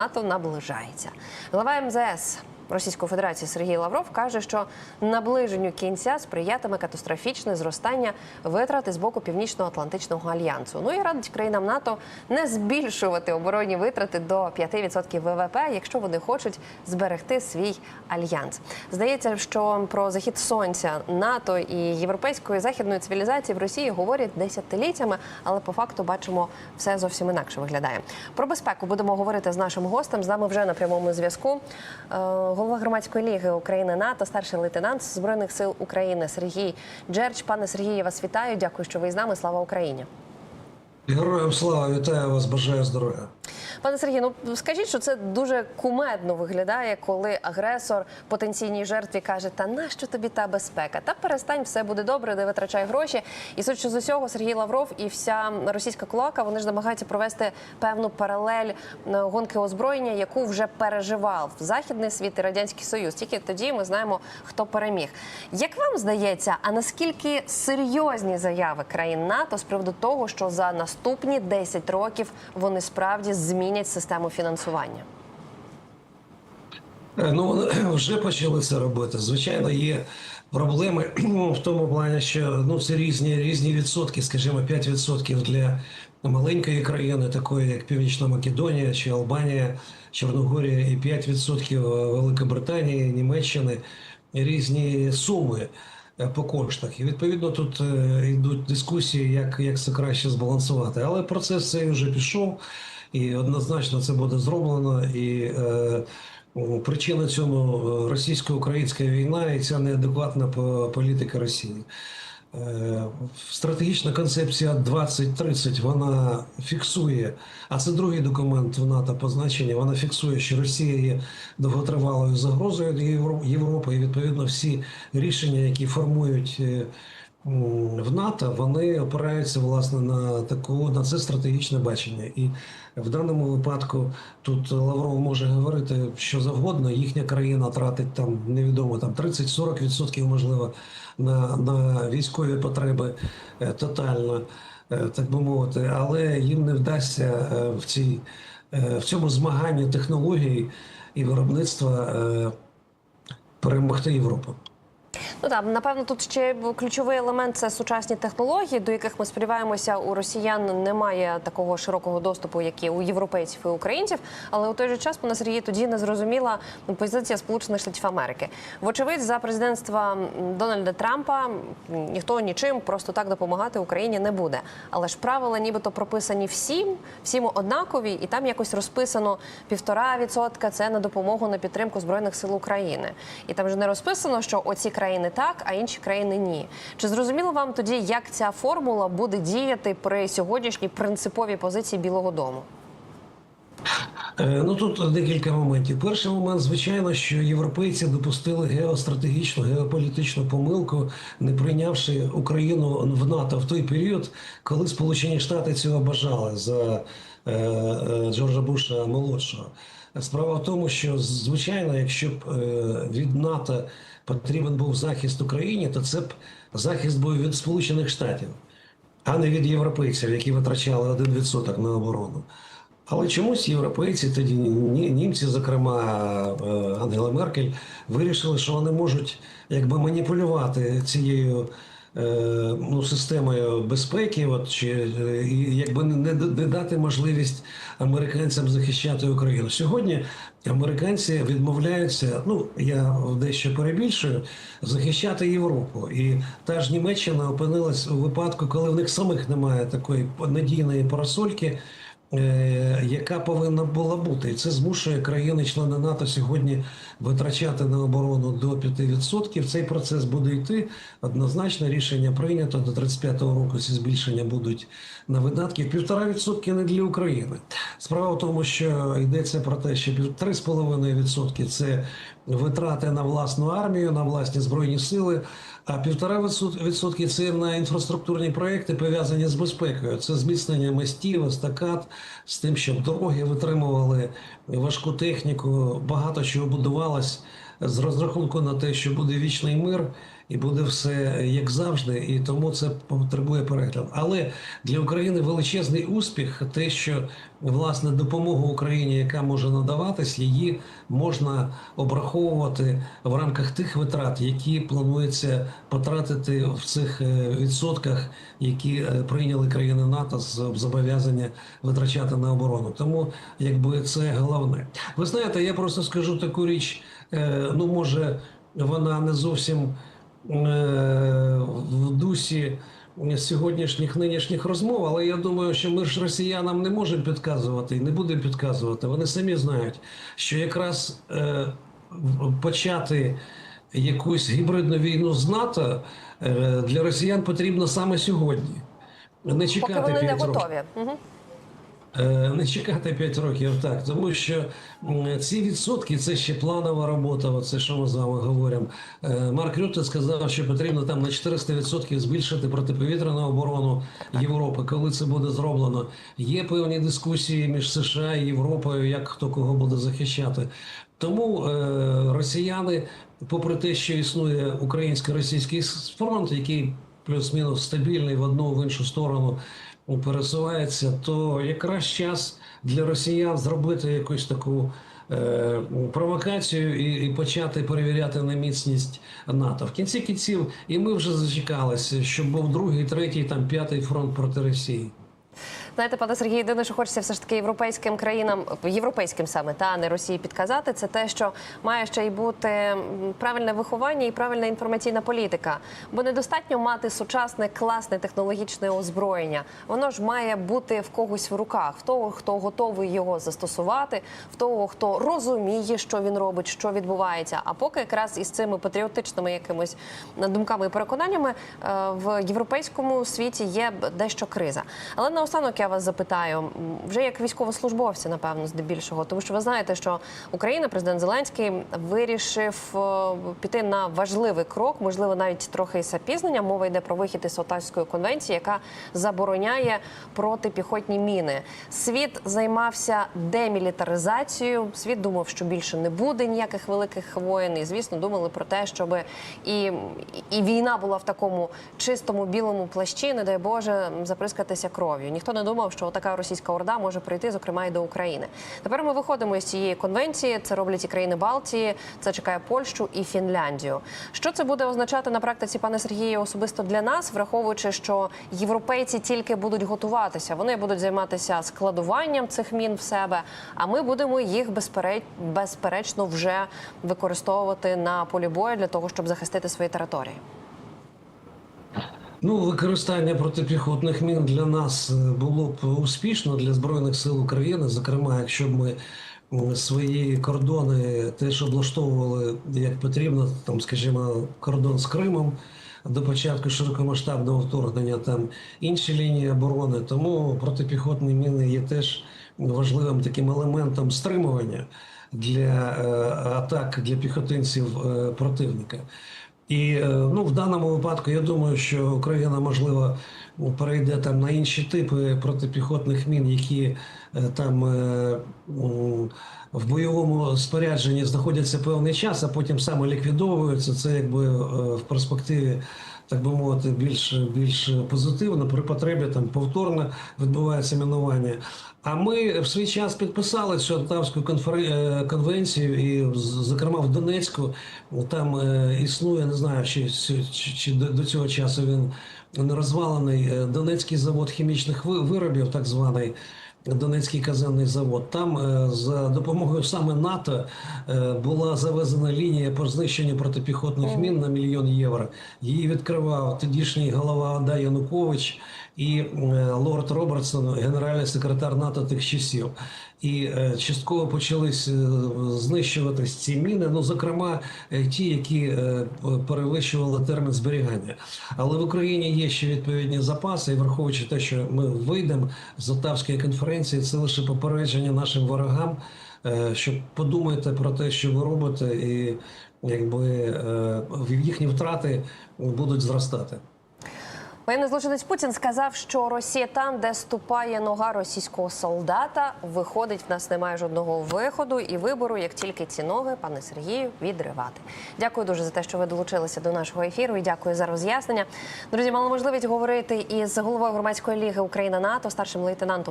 НАТО наближається. Глава МЗС Російської Федерації Сергій Лавров каже, що наближенню кінця сприятиме катастрофічне зростання витрат з боку Північно-Атлантичного альянсу. Ну і радить країнам НАТО не збільшувати оборонні витрати до 5% ВВП, якщо вони хочуть зберегти свій альянс. Здається, що про захід сонця НАТО і європейської західної цивілізації в Росії говорять десятиліттями, але по факту бачимо все зовсім інакше виглядає. Про безпеку будемо говорити з нашим гостем. З нами вже на прямому зв'язку. Голова громадської ліги України НАТО, старший лейтенант збройних сил України Сергій Джерч. Пане Сергію, я вас вітаю. Дякую, що ви з нами. Слава Україні. Героям слава вітаю вас, бажаю здоров'я. Пане Сергію, ну скажіть, що це дуже кумедно виглядає, коли агресор потенційній жертві каже: Та нащо тобі та безпека? Та перестань, все буде добре, не витрачай гроші. І судячи з усього, Сергій Лавров і вся російська кулака вони ж намагаються провести певну паралель е, гонки озброєння, яку вже переживав західний світ і радянський союз. Тільки тоді ми знаємо, хто переміг. Як вам здається, а наскільки серйозні заяви країн НАТО з приводу того, що за наступні 10 років вони справді змінять систему фінансування? Е, Ну вже почали це робити. Звичайно, є проблеми в тому плані, що ну це різні різні відсотки, скажімо, 5% для маленької країни, такої як Північна Македонія чи Албанія, Чорногорія, і 5% Великобританії, Німеччини різні суми е, по коштах. І відповідно тут е, йдуть дискусії, як, як це краще збалансувати. Але процес цей вже пішов, і однозначно це буде зроблено. І е, Причина цьому е, російсько-українська війна і ця неадекватна політика Росії. Е, Стратегічна концепція 2030 вона фіксує, а це другий документ в НАТО позначення. Вона фіксує, що Росія є довготривалою загрозою для Євро- Європи, і відповідно всі рішення, які формують е, в НАТО, вони опираються власне на таку на це стратегічне бачення. І в даному випадку тут Лавров може говорити що завгодно. Їхня країна тратить там невідомо там 30-40% можливо на, на військові потреби е, тотально, е, так би мовити, але їм не вдасться е, в цій в цьому змаганні технологій і виробництва перемогти Європу. Ну так, напевно, тут ще ключовий елемент це сучасні технології, до яких ми сподіваємося, у росіян немає такого широкого доступу, як є у європейців і українців. Але у той же час пане Сергій тоді не зрозуміла позиція Сполучених Штатів Америки. Вочевидь, за президентства Дональда Трампа ніхто нічим просто так допомагати Україні не буде. Але ж правила, нібито прописані всім, всім однакові, і там якось розписано півтора відсотка це на допомогу на підтримку збройних сил України. І там же не розписано, що оці країни так, а інші країни ні. Чи зрозуміло вам тоді, як ця формула буде діяти при сьогоднішній принциповій позиції Білого Дому? Е, Ну тут декілька моментів. Перший момент, звичайно, що європейці допустили геостратегічну геополітичну помилку, не прийнявши Україну в НАТО в той період, коли Сполучені Штати цього бажали за е, е, Джорджа Буша молодшого. Справа в тому, що звичайно, якщо б е, від НАТО потрібен був захист Україні, то це б захист був від Сполучених Штатів, а не від європейців, які витрачали 1% на оборону. Але чомусь європейці, тоді ні- німці, зокрема е, Ангела Меркель, вирішили, що вони можуть якби маніпулювати цією ну, системою безпеки, от, чи, е, якби не не дати можливість американцям захищати Україну. Сьогодні американці відмовляються, ну я дещо перебільшую, захищати Європу. І та ж Німеччина опинилась у випадку, коли в них самих немає такої надійної парасольки. Е, Яка повинна була бути, і це змушує країни-члени НАТО сьогодні витрачати на оборону до 5%. Цей процес буде йти. Однозначно рішення прийнято до 35-го року. Ці збільшення будуть на видатки. Півтора відсотки не для України. Справа в тому, що йдеться про те, що пів- 3,5% – це витрати на власну армію, на власні збройні сили. А півтора відсот- відсотки це на інфраструктурні проекти пов'язані з безпекою. Це зміцнення мостів, естакад, з тим, щоб дороги витримували важку техніку. Багато чого будувалось з розрахунку на те, що буде вічний мир, і буде все як завжди, і тому це потребує перегляду. Але для України величезний успіх, те, що власне допомогу Україні, яка може надаватись, її можна обраховувати в рамках тих витрат, які планується потратити в цих е, відсотках, які е, прийняли країни НАТО з зобов'язання витрачати на оборону. Тому якби це головне. Ви знаєте, я просто скажу таку річ. е, Ну може вона не зовсім в дусі сьогоднішніх нинішніх розмов, але я думаю, що ми ж росіянам не можемо підказувати і не будемо підказувати. Вони самі знають, що якраз е, почати якусь гібридну війну з НАТО е, для росіян потрібно саме сьогодні. Не чекати Поки вони не готові. Угу. Е, Не чекати 5 років так, тому що ці відсотки це ще планова робота. Оце що ми з вами говоримо. Е, Марк Рютте сказав, що потрібно там на 400% збільшити протиповітряну оборону Європи. Коли це буде зроблено, є певні дискусії між США і Європою, як хто кого буде захищати. Тому е, росіяни, попри те, що існує українсько-російський фронт, який плюс-мінус стабільний в одну в іншу сторону пересувається, то якраз час для росіян зробити якусь таку е, провокацію і, і почати перевіряти на міцність НАТО. В кінці кінців і ми вже зачекалися, щоб був другий, третій, там п'ятий фронт проти Росії. Знаєте, пане Сергій, єдине, що хочеться все ж таки європейським країнам, європейським саме та не Росії підказати, це те, що має ще й бути правильне виховання і правильна інформаційна політика. Бо недостатньо мати сучасне, класне технологічне озброєння. Воно ж має бути в когось в руках, в того, хто готовий його застосувати, в того, хто розуміє, що він робить, що відбувається. А поки якраз із цими патріотичними якимись думками і переконаннями е, в європейському світі є дещо криза. Але наостанок я вас запитаю, вже як військовослужбовці, напевно, здебільшого, тому що ви знаєте, що Україна, президент Зеленський, вирішив е, піти на важливий крок, можливо, навіть трохи із запізнення. Мова йде про вихід із Отавської конвенції, яка забороняє протипіхотні міни. Світ займався демілітаризацією. Світ думав, що більше не буде ніяких великих воєн. І звісно, думали про те, щоб і, і війна була в такому чистому білому плащі, не дай Боже, заприскатися кров'ю. Ніхто не думав, що така російська орда може прийти, зокрема, і до України. Тепер ми виходимо із цієї конвенції. Це роблять і країни Балтії, це чекає Польщу і Фінляндію. Що це буде означати на практиці, пане Сергію, особисто для нас, враховуючи, що європейці тільки будуть готуватися, вони будуть займатися складуванням цих мін в себе. А ми будемо їх безпереч... безперечно вже використовувати на полі бою для того, щоб захистити свої території. Ну, використання протипіхотних мін для нас е, було б успішно для збройних сил України. Зокрема, якщо б ми свої кордони теж облаштовували як потрібно, там, скажімо, кордон з Кримом до початку широкомасштабного вторгнення, там інші лінії оборони. Тому протипіхотні міни є теж важливим таким елементом стримування для е, атак для піхотинців е, противника. І е, ну, в даному випадку я думаю, що Україна можливо перейде там на інші типи протипіхотних мін, які е, там е, в бойовому спорядженні знаходяться певний час, а потім саме ліквідовуються. Це якби в перспективі. Так би мовити, більш більш позитивно при потребі там повторно відбувається мінування. А ми в свій час підписали цю Оттавську е, конвенцію, і зокрема в Донецьку там е, існує, не знаю, чи, чи, чи, до цього часу він не розвалений е, Донецький завод хімічних виробів, так званий. Донецький казенний завод. Там е, за допомогою саме НАТО е, була завезена лінія по знищенню протипіхотних мін на мільйон євро. Її відкривав тодішній голова ОДА Янукович і е, лорд Робертсон, генеральний секретар НАТО тих часів. І е, частково почались е, знищуватись ці міни. Ну, зокрема, ті, які перевищували термін зберігання. Але в Україні є ще відповідні запаси, і враховуючи те, що ми вийдемо з Оттавської конференції, це лише попередження нашим ворогам. е, Що подумайте про те, що ви робите, і якби їхні втрати будуть зростати. Воєнний злочинець Путін сказав, що Росія там, де ступає нога російського солдата, виходить, в нас немає жодного виходу і вибору, як тільки ці ноги, пане Сергію, відривати. Дякую дуже за те, що ви долучилися до нашого ефіру. І дякую за роз'яснення. Друзі, мали можливість говорити із головою громадської ліги Україна НАТО, старшим лейтенантом.